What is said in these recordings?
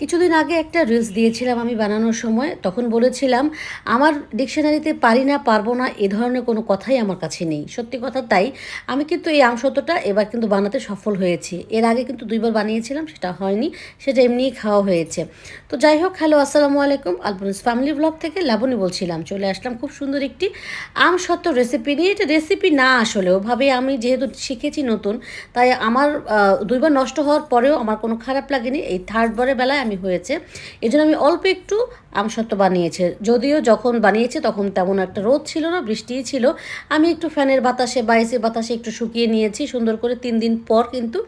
কিছুদিন আগে একটা রিলস দিয়েছিলাম আমি বানানোর সময়। তখন বলেছিলাম, আমার ডিকশনারিতে পারি না, পারব না, এ ধরনের কোনো কথাই আমার কাছে নেই। সত্যি কথা তাই, আমি কিন্তু এই আমসত্বটা এবার কিন্তু বানাতে সফল হয়েছি। এর আগে কিন্তু দুইবার বানিয়েছিলাম, সেটা হয়নি, সেটা এমনিই খাওয়া হয়েছে। তো যাই হোক, হ্যালো, আসসালামু আলাইকুম। আলপনাস ফ্যামিলি ব্লগ থেকে লাবণী বলছিলাম, চলে আসলাম খুব সুন্দর একটি আমসত্ত্ব রেসিপি নিয়ে। এটা রেসিপি না আসলে, ওভাবে আমি যেহেতু শিখেছি নতুন, তাই আমার দুইবার নষ্ট হওয়ার পরেও আমার কোনো খারাপ লাগেনি। এই থার্ডবারের বেলায় আমি হয়েছে। এই আমি অল্প একটু আমসত্ত্ব বানিয়েছে। যদিও যখন বানিয়েছে তখন তেমন একটা রোদ ছিল না, বৃষ্টিই ছিল। আমি একটু ফ্যানের বাতাসে বাইসে বাতাসে একটু শুকিয়ে নিয়েছি, সুন্দর করে তিন দিন পর কিন্তু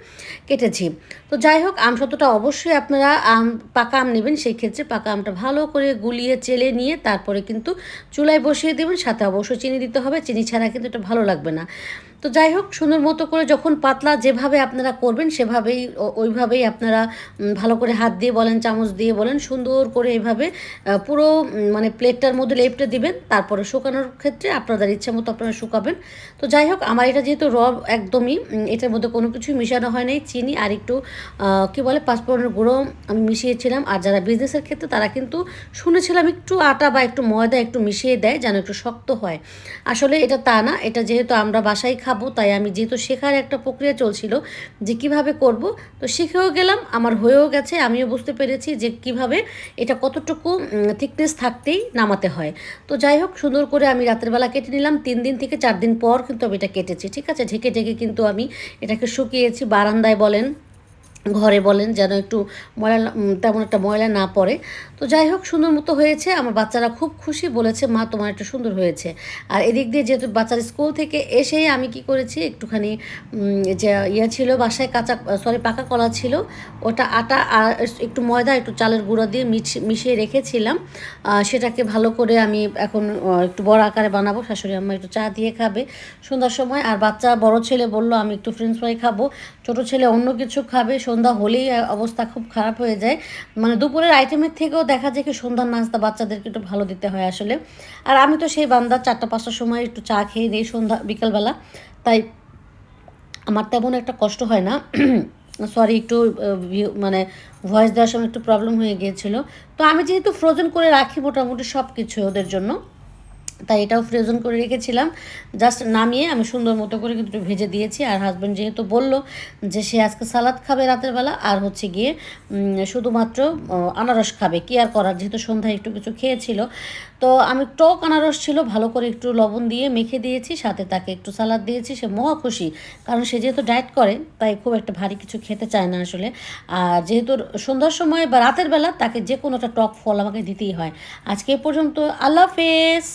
কেটেছি। তো যাই হোক, আমসত্ত্বটা অবশ্যই আপনারা আম, পাকা আম নেবেন, সেই ক্ষেত্রে পাকা আমটা ভালো করে গুলিয়ে, চেলে নিয়ে তারপরে কিন্তু চুলায় বসিয়ে দেবেন। সাথে অবশ্যই চিনি দিতে হবে। চিনি ছাড়া কিন্তু এটা ভালো লাগবে না। তো যাই হোক, সুন্দর মতো করে যখন পাতলা যেভাবে আপনারা করবেন, সেভাবেই ওইভাবেই আপনারা ভালো করে হাত দিয়ে বলেন চামচ দিয়ে বলেন সুন্দর করে এইভাবে আহ, পুরো মানে প্লেটটার মধ্যে লেপটে দিবেন তারপরে শুকানোর ক্ষেত্রে আপনাদের ইচ্ছা মতো আপনারা শুকাবেন। তো যাই হোক আমার এটা যেহেতু র একদমই এটার মধ্যে কোনো কিছুই মিশানো হয় নাই চিনি আর একটু কি বলে পাঁচফোড়নের গুঁড়ো আমি মিশিয়েছিলাম। আর যারা বিজনেসের ক্ষেত্রে তারা কিন্তু শুনেছিলাম একটু আটা বা একটু ময়দা একটু মিশিয়ে দেয় যেন একটু শক্ত হয়। আসলে এটা তা না এটা যেহেতু আমরা বাসায় খাব তাই আমি যেহেতু শেখার একটা প্রক্রিয়া চলছিল যে কীভাবে করব তো শিখেও গেলাম আমার হয়েও গেছে আমিও বুঝতে পেরেছি যে কীভাবে এটা কতটুকু থিকনেস থাকতেই নামাতে হয়। তো যাই হোক, সুন্দর করে আমি রাতের বেলা কেটে নিলাম। তিন দিন থেকে চার দিন পর কিন্তু আমি এটা কেটেছি, ঠিক আছে? ঢেকে ঢেকে কিন্তু আমি এটাকে শুকিয়েছি। বারান্দায় বলেন ঘরে বলেন যেন একটু ময়লা তেমন একটা ময়লা না পড়ে। তো যাই হোক, সুন্দর মতো হয়েছে। আমার বাচ্চারা খুব খুশি বলেছে, মা, তোমার একটা সুন্দর হয়েছে। আর এদিক দিয়ে যেহেতু বাচ্চার স্কুল থেকে এসেই আমি কি করেছি, একটুখানি যে ইয়ে ছিল বাসায় কাঁচা, সরি, পাকা কলা ছিল, ওটা আটা আর একটু ময়দা, একটু চালের গুঁড়ো দিয়ে মিশ- মিশিয়ে রেখেছিলাম। সেটাকে ভালো করে আমি এখন একটু বড় আকারে বানাবো। শাশুড়ি আম্মা একটু চা দিয়ে খাবে। সন্ধ্যার সময় আর বাচ্চা, বড় ছেলে বলল, আমি একটু ফ্রেঞ্চ ফ্রাই খাব। ছোটো ছেলে অন্য কিছু খাবে সন্ধ্যা হলেই অবস্থা খুব খারাপ হয়ে যায়। মানে দুপুরের আইটেমের থেকেও দেখা যায় কি সন্ধ্যার নাস্তা বাচ্চাদেরকে একটু ভালো দিতে হয় আসলে। আর আমি তো সেই বান্দা, চারটা, পাঁচটার সময় একটু চা খেয়ে নিই সন্ধ্যা, বিকালবেলা। তাই আমার তেমন একটা কষ্ট হয় না। সরি একটু মানে ভয়েস দেওয়ার সময় একটু প্রবলেম হয়ে গিয়েছিল। তো আমি যেহেতু ফ্রোজেন করে রাখি মোটামুটি সব কিছু ওদের জন্য। তাই এটাও ফ্রোজেন করে রেখেছিলাম। জাস্ট নামিয়ে আমি সুন্দর মতো করে কিন্তু ভেজে দিয়েছি। আর হাজব্যান্ড যেহেতু বলল যে সে আজকে সালাদ খাবে রাতের বেলা, আর হচ্ছে গিয়ে শুধুমাত্র আনারস খাবে। কি আর করার? যেহেতু সন্ধ্যায় একটু কিছু খেয়েছিল। তো আমি টক আনারস ছিল, ভালো করে একটু লবণ দিয়ে মেখে দিয়েছি, সাথে তাকে একটু সালাদ দিয়েছি। সে মহা খুশি, কারণ সে যেহেতু ডায়েট করে, তাই খুব একটা ভারী কিছু খেতে চায় না আসলে। আর যেহেতু সন্ধ্যার সময় বা রাতের বেলা তাকে যে কোনো একটা টক ফল আমাকে দিতেই হয়। আজকে এ পর্যন্ত আল্লাহ হাফেজ।